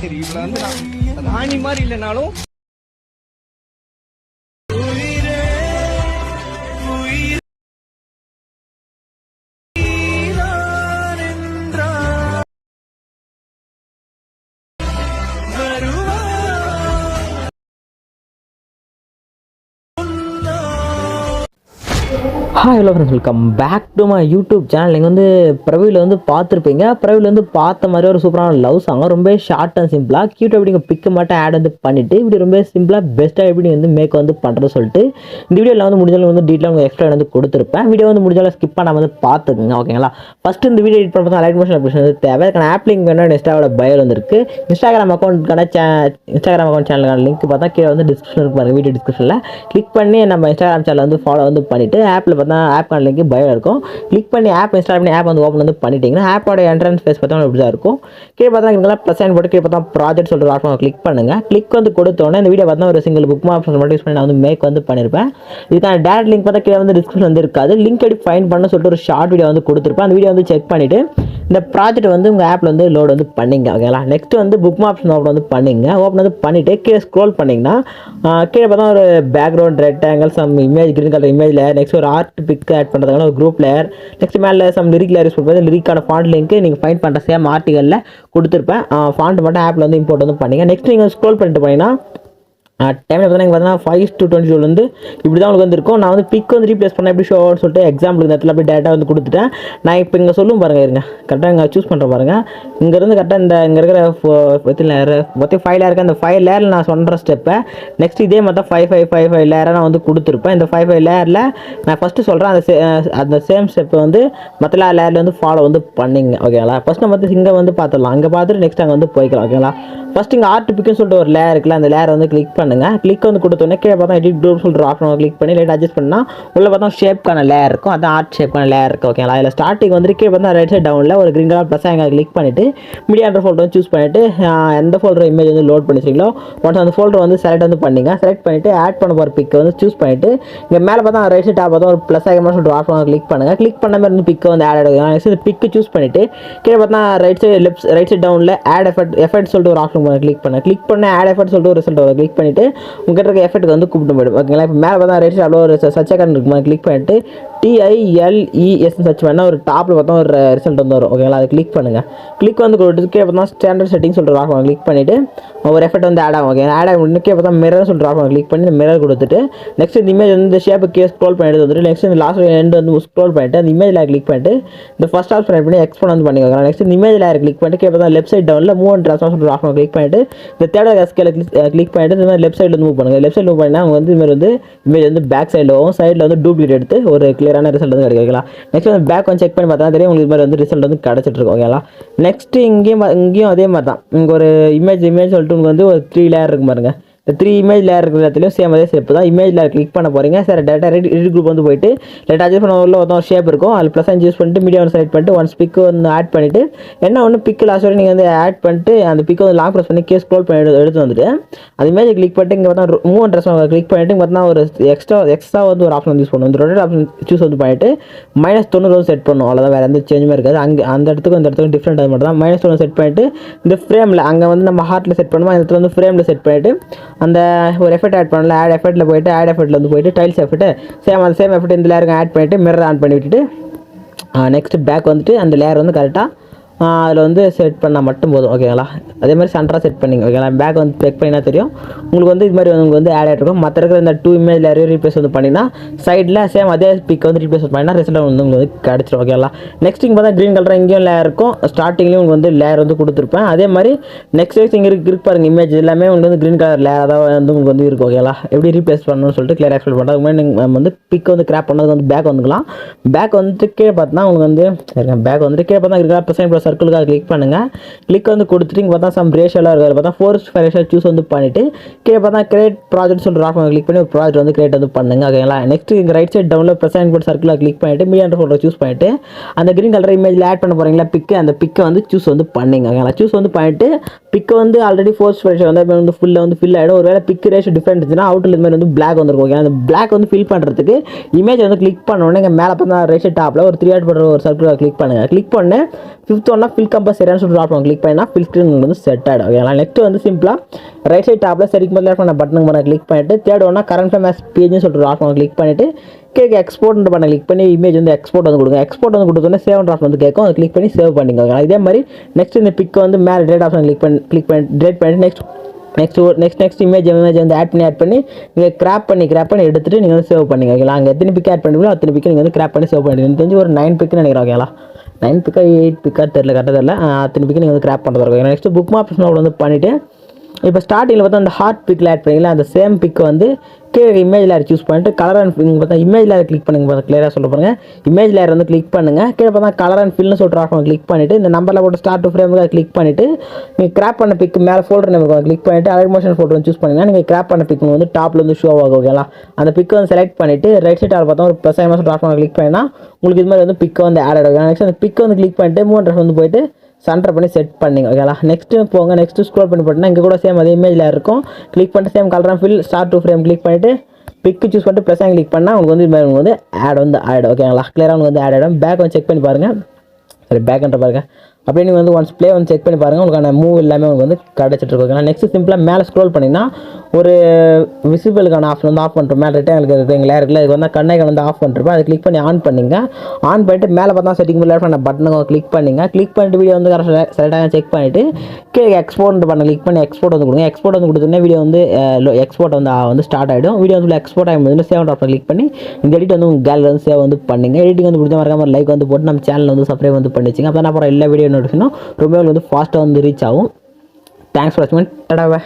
சரி இவ்வளவு வந்து ராணி மாதிரி இல்லைனாலும் hi hello friends welcome back to my YouTube channel நீங்கள் வந்து பிரவியில் வந்து பார்த்துருப்பீங்க. பிரவியில் வந்து பார்த்த மாதிரி ஒரு சூப்பரான லவ் சாங் ரொம்ப ஷார்ட் அண்ட் சிம்பிளாக கியூட் எப்படி நீங்கள் பிக்கு மட்டும் ஆட் வந்து பண்ணிவிட்டு இப்படி ரொம்ப சிம்பிளாக பெஸ்ட்டாக எப்படி வந்து மேக் வந்து பண்ணுறது சொல்லிட்டு இந்த வீடியோவில் வந்து முடிஞ்சாலும் வந்து டீட்டெயில் உங்களுக்கு எக்ஸ்ட்ரா வந்து கொடுத்துருப்பேன். வீடியோ வந்து முடிஞ்சாலும் ஸ்கிப் பண்ணாமல் வந்து பார்த்துக்குங்க ஓகேங்களா ஃபஸ்ட்டு இந்த வீடியோ எடிட் பண்ணுறது லைட் மோஷன் அப்ளிகேஷன் வந்து தேவை. அதுக்கான ஆப் லிங்க் வேணும் இன்ஸ்டாவோட பயர் வந்துருக்கு இன்ஸ்டாகிராம் அக்கௌண்ட்டுக்கான சே இன்ஸ்டாகிராம் அக்கௌண்ட் சேனலுக்கான லிங்க் பார்த்தா கீழே வந்து டிஸ்கிரிப்ஷன் இருக்கு பாருங்கள் வீடியோ டிஸ்கிரிப்ஷனில் கிளிக் பண்ணி நம்ம இன்ஸ்டாகிராம் சேனல் வந்து ஃபாலோ வந்து பண்ணிவிட்டு ஆப்பில் பார்த்தா ஆப்க்கான லிங்க் பயோ இருக்கும். கிளிக் பண்ணி ஆப் இன்ஸ்டால் பண்ணி ஆப் வந்து ஓப்பன் வந்து பண்ணிட்டீங்கன்னா ஆப்போட என்ட்ரன்ஸ் ஃபேஸ் பார்த்தா இப்படி தான் இருக்கும். கீழே பார்த்தா இங்கெல்லாம் ப்ளஸ் அண்ட் போட்டு கீழே பார்த்தா ப்ராஜெக்ட் சொல்கிற ஆப்ஷன் கிளிக் பண்ணுங்கள் கிளிக் வந்து கொடுத்தோன்னே இந்த வீடியோ பார்த்தா ஒரு சிங்கிள் புக் ஆப்ஷன் மட்டும் யூஸ் பண்ணி நான் வந்து மேக் வந்து பண்ணியிருப்பேன் இதுக்கான டேரக்ட் லிங்க் பார்த்தா கீழே வந்து டிஸ்கிரிப்ஷன் வந்து இருக்காது. லிங்க் எப்படி ஃபைன் பண்ண சொல்லிட்டு ஒரு ஷார்ட் வீடியோ வந்து கொடுத்துருப்பேன். அந்த வீடியோ வந்து செக் பண்ணிவிட்டு இந்த ப்ராஜெக்ட் வந்து உங்கள் ஆப்பில் வந்து லோடு வந்து பண்ணிங்க ஓகேங்களா நெக்ஸ்ட் வந்து புக் ஆப்ஷன் ஓப்பன் வந்து பண்ணிங்க. ஓப்பன் வந்து பண்ணிவிட்டு கீழே ஸ்க்ரோல் பண்ணிங்கன்னா கீழே பார்த்தா ஒரு background red angle some image green colour இமேஜில் நெக்ஸ்ட் ஒரு ஆர்ட் பிக் ஆட் பண்ணுறதுக்கான ஒரு குரூப் லேயர் நெக்ஸ்ட் மேலே சம் லிரிக் லேயர் யூஸ் பண்ணுறது லிரிக்கான ஃபாண்ட் லிங்க் நீங்கள் ஃபைன் பண்ணுற சேம் ஆர்டிகளில் கொடுத்துருப்பேன். ஃபாண்ட் மட்டும் ஆப்பில் வந்து இம்போர்ட் வந்து பண்ணிங்க. நெக்ஸ்ட் நீங்கள் ஸ்க்ரோல் பண்ணிட்டு போனீங்கன்னா டைமில் பார்த்தீங்கன்னா பார்த்தீங்கன்னா ஃபைவ் டு டுவெண்ட்டி டூலேருந்து இப்படி தான் உங்களுக்கு வந்துருக்கும். நான் வந்து பிக் வந்து ரீப்ளேஸ் பண்ண எப்படி ஷோ சொல்லிட்டு எக்ஸாம்பிள் இந்த இடத்துல அப்படியே டேட்டா வந்து கொடுத்துட்டேன். நான் இப்போ இங்கே சொல்லும் பாருங்கள் இருங்க. கரெக்டாக இங்கே சூஸ் பண்ணுற பாருங்கள் இங்கேருந்து கரெக்டாக இந்த இங்கே இருக்கிற பற்றி லேர் மொத்தம் ஃபைவ் லேயர் அந்த ஃபைவ் லேரில் நான் சொல்கிற ஸ்டெப்பை நெக்ஸ்ட் இதே மாதிரி தான் ஃபைவ் ஃபைவ் ஃபைவ் ஃபைவ் லேராக நான் வந்து கொடுத்துருப்பேன். இந்த ஃபைவ் ஃபைவ் லேயரில் நான் ஃபஸ்ட்டு சொல்கிறேன் அந்த சே அந்த சேம் ஸ்டெப்பை வந்து மற்ற லேயரில் வந்து ஃபாலோ வந்து பண்ணிங்க. ஓகேங்களா ஃபஸ்ட் நம்ம வந்து இங்கே வந்து பார்த்துடலாம். அங்கே பார்த்துட்டு நெக்ஸ்ட் அங்கே வந்து போய்க்கலாம். ஓகேங்களா ஃபஸ்ட் இங்கே ஆர்ட் பிக்குன்னு சொல்லிட்டு ஒரு லேயர் இருக்குல்ல அந்த லேயர் வந்து கிளிக் பண்ணுங்கள் கிளிக் வந்து கொடுத்தோன்னே கீழே பார்த்தா எடிட் டூர் சொல்கிற ஆப்ஷன் கிளிக் பண்ணி லைட் அட்ஜஸ்ட் பண்ணால் உள்ளே பார்த்தா ஷேப்க்கான லேயர் இருக்கும். அதான் ஆர்ட் ஷேப்க்கான லேயர் இருக்கும் ஓகேங்களா அதில் ஸ்டார்டிங் வந்து கீழே பார்த்தா ரைட் சைட் டவுனில் ஒரு கிரீன் கலர் ப்ளஸ் அங்கே கிளிக் பண்ணிவிட்டு மீடியான்ற ஃபோல்டர் சூஸ் பண்ணிவிட்டு எந்த ஃபோல்டர் இமேஜ் வந்து லோட் பண்ணிச்சிங்களோ ஒன்ஸ் அந்த ஃபோல்டர் வந்து செலக்ட் வந்து பண்ணிங்க. செலக்ட் பண்ணிவிட்டு ஆட் பண்ண போகிற பிக்கை வந்து சூஸ் பண்ணிவிட்டு இங்கே மேலே பார்த்தா ரைட் சைட் டாப் பார்த்தா ஒரு ப்ளஸ் ஆகமாக சொல்லிட்டு ஆப்ஷன் கிளிக் பண்ணுங்கள் கிளிக் பண்ண மாதிரி வந்து பிக்கை வந்து ஆட் ஆகிடுங்க. நெக்ஸ்ட் இந்த பிக்கு சூஸ் பண்ணிவிட்டு கீழே பார்த்தா right side left right side டவுனில் ஆட் எஃபெக்ட் எஃபெக்ட் சொல்லிட்டு ஒரு ஆப்ஷன் கிளிக் பண்ண கிளிக் பண்ண ஆட் எஃபெக்ட் சொல்லிட்டு ஒரு ரிசல்ட் வரும். கிளிக் பண்ணிவிட்டு உங்கள்கிட்ட இருக்க எஃபெக்ட் வந்து கூப்பிட்டு போய்டும் ஓகேங்களா? இப்போ மேலே பார்த்தா ரைட் அவ்வளோ ஒரு சர்ச் அக்கௌண்ட் இருக்குமா? கிளிக் பண்ணிட்டு டிஐஎல்இஎஸ் சர்ச் பண்ணால் ஒரு டாப்பில் பார்த்தா ஒரு ரிசல்ட் வந்து வரும். ஓகேங்களா? அதை கிளிக் பண்ணுங்கள் கிளிக் வந்து கொடுத்துட்டு பார்த்தா ஸ்டாண்டர்ட் செட்டிங் சொல்லிட்டு ஆகும் கிளிக் பண்ணிவிட்டு ஒரு எஃபெக்ட் வந்து ஆட் ஆகும். ஓகே ஆட் ஆகும் கே பார்த்தா மிரர் சொல்லிட்டு ஆகும் கிளிக் பண்ணி மிரர் கொடுத்துட்டு நெக்ஸ்ட் இந்த இமேஜ் வந்து ஷேப்பு கே ஸ்க்ரோல் பண்ணிட்டு வந்துட்டு நெக்ஸ்ட் இந்த லாஸ்ட் எண்ட் வந்து ஸ்க்ரோல் பண்ணிட்டு அந்த இமேஜில் கிளிக் பண்ணிட்டு இந்த ஃபஸ்ட் ஆப்ஷன் ஆட் பண்ணி எக்ஸ்போன் வந்து பண்ணிக்கோங்க. நெக்ஸ்ட் இந்த இமேஜில் கிளிக் பண்ணிட்டு கே பார்த்தா லெஃப்ட் சைட் டவுனில் மூவ் ட்ரெஸ் சொல்லிட்டு ஆஃப் கிளிக் பண்ணிட்டு இந்த தேர்ட் ஸ்கேல கிளிக் பண்ணிட்டு இந்த மாதிரி லெஃப்ட் சைடில் மூவ் பண்ணுங்கள் லெஃப்ட் சைடு மூவ் பண்ணிங்கன்னா அவங்க வந்து இது வந்து இமேஜ் வந்து பேக் சைடில் வரும். சைடில் வந்து டூப்ளிகேட் எடுத்து ஒரு கிளியரான ரிசல்ட் வந்து கிடைக்கலாம் நெக்ஸ்ட் வந்து பேக் வந்து செக் பண்ணி பார்த்தா தெரியும் உங்களுக்கு இது மாதிரி வந்து ரிசல்ட் வந்து கிடச்சிட்ருக்கும் ஓகேங்களா நெக்ஸ்ட்டு இங்கேயும் இங்கேயும் அதே மாதிரி தான். இங்கே ஒரு இமேஜ் இமேஜ் சொல்லிட்டு உங்களுக்கு வந்து ஒரு த்ரீ லேயர் இருக்கும் பாருங்கள் த்ரீ இமேஜ் லேயர் இருக்கிற இடத்துலையும் சேம் அதே ஷேப் தான். இமேஜ் லேயர் கிளிக் பண்ண போறீங்க. Sir data ready edit group வந்து போயிட்டு லேட் அட்ஜஸ்ட் பண்ண உள்ள ஒரு ஷேப் இருக்கும். அதில் ப்ளஸ் அஞ்சு யூஸ் பண்ணிட்டு மீடியம் வந்து செலக்ட் பண்ணிட்டு ஒன் பிக்கு வந்து ஆட் பண்ணிட்டு என்ன ஒன்று பிக் லாஸ்ட் வரை நீங்கள் வந்து ஆட் பண்ணிட்டு அந்த பிக்கு வந்து லாங் ப்ரெஸ் பண்ணி கே ஸ்க்ரோல் பண்ணி எடுத்து எடுத்து வந்துட்டு அந்த இமேஜ் கிளிக் பண்ணிட்டு இங்கே பார்த்தா மூவ் ட்ரெஸ் கிளிக் பண்ணிட்டு இங்கே பார்த்தா ஒரு எக்ஸ்ட்ரா எக்ஸ்ட்ரா வந்து ஒரு ஆப்ஷன் யூஸ் பண்ணுவோம் இந்த ரொட்டேட் ஆப்ஷன் சூஸ் வந்து பண்ணிட்டு மைனஸ் தொண்ணூறு வந்து செட் பண்ணும் அவ்வளோதான் வேறு எந்த சேஞ்சுமே இருக்காது. அங்கே அந்த இடத்துக்கு இந்த இடத்துக்கு டிஃப்ரெண்ட் அது மட்டும் தான் மைனஸ் தொண்ணூறு செட் பண்ணிட்டு இந்த ஃப்ரேமில் அங்கே வந்து நம்ம ஹார்ட்டில் செட் பண்ணுவோம் அந்த இடத்துல வந்து ஃப்ரேமில் செட் பண்ணிட்டு அந்த ஒரு எஃபெக்ட் ஆட் பண்ணல ஆட் எஃபெக்ட்டில் போயிட்டு ஆட் எஃபெக்ட்டில் வந்து போயிட்டு டைல்ஸ் எஃபெக்ட் சேம் அந்த சேம் எஃபெக்ட் இந்த லேருக்கு ஆட் பண்ணிவிட்டு மிரர் ஆன் பண்ணி விட்டுட்டு நெக்ஸ்ட் பேக் வந்துட்டு அந்த லேயர் வந்து கரெக்டாக அதில் வந்து செட் பண்ணால் மட்டும் போதும் ஓகேங்களா அதே மாதிரி சென்டராக செட் பண்ணிங்க ஓகேங்களா பேக் வந்து செக் பண்ணினா தெரியும். உங்களுக்கு வந்து இது மாதிரி வந்து உங்களுக்கு வந்து ஆட் ஆகிருக்கும் மற்ற இருக்கிற இந்த டூ இமேஜ் லேயரையும் ரீப்ளேஸ் வந்து பண்ணிங்கன்னா சைடில் சேம் அதே பிக் வந்து ரீப்ளேஸ் பண்ணினா ரிசல்ட் வந்து உங்களுக்கு கிடச்சிரும் ஓகேங்களா நெக்ஸ்ட் இங்கே பார்த்தா க்ரீன் கலர் இங்கேயும் லேயர் இருக்கும். ஸ்டார்டிங்லேயும் உங்களுக்கு வந்து லேயர் வந்து கொடுத்துருப்பேன். அதே மாதிரி நெக்ஸ்ட் வைஸ் இங்கே இருக்கு பாருங்க இமேஜ் எல்லாமே உங்களுக்கு வந்து க்ரீன் கலர் லேயர் தான் வந்து உங்களுக்கு வந்து இருக்கும் ஓகேங்களா எப்படி ரீப்ளேஸ் பண்ணணும்னு சொல்லிட்டு கிளியர் எக்ஸ்பிளைன் பண்ணுறது மாதிரி நீங்கள் வந்து பிக் வந்து கிராப் பண்ணதுக்கு வந்து பேக் வந்துக்கலாம். பேக் வந்துட்டு கீழே பார்த்தா உங்களுக்கு வந்து பேக் வந்துட்டு கீழே பார்த்தா இருக்கா ப்ளஸ் சர்க்கிளுக்காக கிளிக் பண்ணுங்கள் கிளிக் வந்து கொடுத்துட்டு இங்கே பார்த்தா சம் ரேஷியோலாம் இருக்குது. பார்த்தா ஃபோர் ஃபைவ் ரேஷியோ சூஸ் வந்து பண்ணிவிட்டு கீழே பார்த்தா கிரியேட் ப்ராஜெக்ட் சொல்லிட்டு ஆஃப் கிளிக் பண்ணி ஒரு ப்ராஜெக்ட் வந்து கிரியேட் வந்து பண்ணுங்க. ஓகேங்களா நெக்ஸ்ட் இங்கே ரைட் சைட் டவுனில் ப்ரெசென்ட் போட்டு சர்க்கிளாக கிளிக் பண்ணிவிட்டு மீடியா ஃபோட்டோ சூஸ் பண்ணிவிட்டு அந்த கிரீன் கலர் இமேஜில் ஆட் பண்ண போகிறீங்களா பிக்கு அந்த பிக்கை வந்து சூஸ் வந்து பண்ணுங்க. ஓகேங்களா சூஸ் வந்து பண்ணிட்டு பிக்கை வந்து ஆல்ரெடி ஃபோர்ஸ் ரேஷியோ வந்து வந்து ஃபுல்லாக வந்து ஃபில் ஆகிடும் ஒருவேளை பிக் ரேஷியோ டிஃப்ரெண்ட் இருந்துச்சுன்னா அவுட்டில் இது மாதிரி வந்து பிளாக் வந்துருக்கும். ஓகே அந்த பிளாக் வந்து ஃபில் பண்ணுறதுக்கு இமேஜ் வந்து கிளிக் பண்ணோன்னே இங்கே மேலே பார்த்தா ரேஷியோ டாப்பில் ஒரு த்ரீ ஆட் பண்ணுற ஒரு சர்க்கிள் கிளிக் பண்ணுங்கள் கிளிக் பண்ணேன் ஃபிஃப்த் பண்ணால் ஃபில் கம்பஸ் சரியான சொல்லிட்டு ஆப்ஷன் கிளிக் பண்ணால் ஃபில் ஸ்க்ரீன் வந்து செட் ஆகிடும் ஓகேங்களா நெக்ஸ்ட் வந்து சிம்பிளாக ரைட் சைட் டாப்பில் சரிக்கு முதல்ல பண்ண பட்டனுக்கு பண்ண கிளிக் பண்ணிட்டு தேர்ட் ஒன்னா கரண்ட் மேஸ் பேஜ்னு சொல்லிட்டு ஒரு ஆப்ஷன் கிளிக் பண்ணிட்டு கேட்க எக்ஸ்போர்ட் பண்ண கிளிக் பண்ணி இமேஜ் வந்து எக்ஸ்போர்ட் வந்து கொடுங்க. எக்ஸ்போர்ட் வந்து கொடுத்தோன்னே சேவ் ட்ராஃப்ட் வந்து கேட்கும். அதை கிளிக் பண்ணி சேவ் பண்ணிக்கோங்க. இதே மாதிரி நெக்ஸ்ட் இந்த பிக் வந்து மேலே டேட் ஆப்ஷன் கிளிக் பண்ணி கிளிக் பண்ணி டேட் பண்ணிட்டு next next next next image image வந்து ஆட் பண்ணி ஆட் பண்ணி நீங்கள் கிராப் பண்ணி கிராப் பண்ணி எடுத்துட்டு நீங்கள் வந்து சேவ் பண்ணிங்க ஓகேங்களா? அங்கே எத்தனை பிக் ஆட் பண்ணுவீங்களோ அத்தனை பிக்கு நீங்கள் வந்து கிராப் பண்ணி சேவ் பண்ணி தெரிஞ்சு ஒரு நைன் பிக்னு நினைக்கிறேன். ஓகேங்களா? நைன் பிக்கா எயிட் பிக்கா தெரில கரெக்டாக தெரில அத்தனை பிக்கு நீங்கள் வந்து கிராப் பண்ணுறது இருக்கும் நெக்ஸ்ட் புக் மார்க் வந்து பண்ணிவிட்டு இப்போ ஸ்டார்டிங்கில் பார்த்தா அந்த ஹார்ட் பிக்கில் ஆட் பண்ணீங்களா அந்த சேம் பிக் வந்து கீழே இமேஜ் லேயர் சூஸ் பண்ணிட்டு கலர் அண்ட் ஃபில் பார்த்தா இமேஜ் லேயர் கிளிக் பண்ணுங்க. பார்த்தா கிளியராக சொல்ல பாருங்கள் இமேஜ் லேயர் வந்து கிளிக் பண்ணுங்கள் கீழே பார்த்தா கலர் அண்ட் ஃபில்னு சொல்லிட்டு ஆப்ஷன் கிளிக் பண்ணிவிட்டு இந்த நம்பரில் போட்டு ஸ்டார்ட் டு ஃப்ரேம் கிளிக் பண்ணிட்டு நீங்கள் கிராப் பண்ண பிக் மேலே ஃபோல்டர் நம்ம கிளிக் பண்ணிவிட்டு அலர்ட் மோஷன் ஃபோட்டோ சூஸ் பண்ணிங்கன்னா நீங்கள் கிராப் பண்ண பிக் வந்து டாப்ல வந்து ஷோ ஆகும் ஓகேங்களா அந்த பிக் வந்து செலக்ட் பண்ணிட்டு ரைட் சைட் பார்த்தா ஒரு ப்ளஸ் ஐமஸ் ஆப்ஷன் கிளிக் பண்ணினா உங்களுக்கு இது மாதிரி வந்து பிக் வந்து ஆட் ஆகும். நெக்ஸ்ட் அந்த பிக் வந்து கிளிக் பண்ணிட்டு மூணு ட்ரெஸ் வந்து போயிட்டு சென்டர் பண்ணி செட் பண்ணிங்க ஓகேங்களா நெக்ஸ்ட்டு போங்க நெக்ஸ்ட்டு ஸ்க்ரோல் பண்ணி போட்டோம்னா இங்கே கூட சேம் அதே இமேஜில் இருக்கும். கிளிக் பண்ணிட்டு same colour fill star to frame click பண்ணிட்டு பிக்கு சூஸ் பண்ணிட்டு ப்ளஸ் கிளிக் பண்ணால் உங்களுக்கு வந்து இது உங்களுக்கு வந்து ஆட் வந்து ஆட் ஓகேங்களா கிளியராக உங்களுக்கு வந்து ஆட் ஆகிடும் பேக் வந்து செக் பண்ணி பாருங்கள் சரி பேக்ன்ற பாருங்கள் அப்படியே நீங்கள் வந்து ஒன்ஸ் ப்ளே வந்து செக் பண்ணி பாருங்கள் உங்களுக்கான மூவ் எல்லாமே உங்களுக்கு வந்து கிடச்சிட்டு இருக்கும் ஓகேங்களா நெக்ஸ்ட் சிம்பிளாக மேலே ஸ்க்ரோல் பண்ணிங்கன்னா ஒரு விசிபிளுக்கான ஆப்ஷன் வந்து ஆஃப் பண்ணுறோம் மேலே ரிட்டன் இருக்குது எங்கள் இருக்குல்ல இதுக்கு வந்து கண்ணைகள் வந்து ஆஃப் பண்ணிருப்போம் அதை கிளிக் பண்ணி ஆன் பண்ணிங்க. ஆன் பண்ணிட்டு மேலே பார்த்தா செட்டிங் பிள்ளை பண்ண பட்டனை கிளிக் பண்ணிங்க. கிளிக் பண்ணிட்டு வீடியோ வந்து செலக்டாக செக் பண்ணிவிட்டு கீழே எக்ஸ்போர்ட் பண்ண கிளிக் பண்ணி எக்ஸ்போர்ட் வந்து கொடுங்க. எக்ஸ்போர்ட் வந்து கொடுத்தோன்னே வீடியோ வந்து எக்ஸ்போர்ட் வந்து வந்து ஸ்டார்ட் ஆகிடும் வீடியோ வந்து எக்ஸ்போர்ட் ஆகும்போது சேவ் ஆப்ஷன் கிளிக் பண்ணி இந்த எடிட் வந்து உங்கள் கேலரி வந்து சேவ் வந்து பண்ணுங்க. எடிட்டிங் வந்து பிடிச்ச மறக்காம லைக் வந்து போட்டு நம்ம சேனல் வந்து சப்ஸ்கிரைப் வந்து பண்ணி வச்சுங்க அப்போ நான் அப்புறம் எல்லா வீடியோ நோட்டிஃபிகேஷனும் ரொம்ப வந்து ஃபாஸ்ட்டாக வந்து ரீச் ஆகும் தேங்க்ஸ் ஃபார் வாட்சிங் டடாவை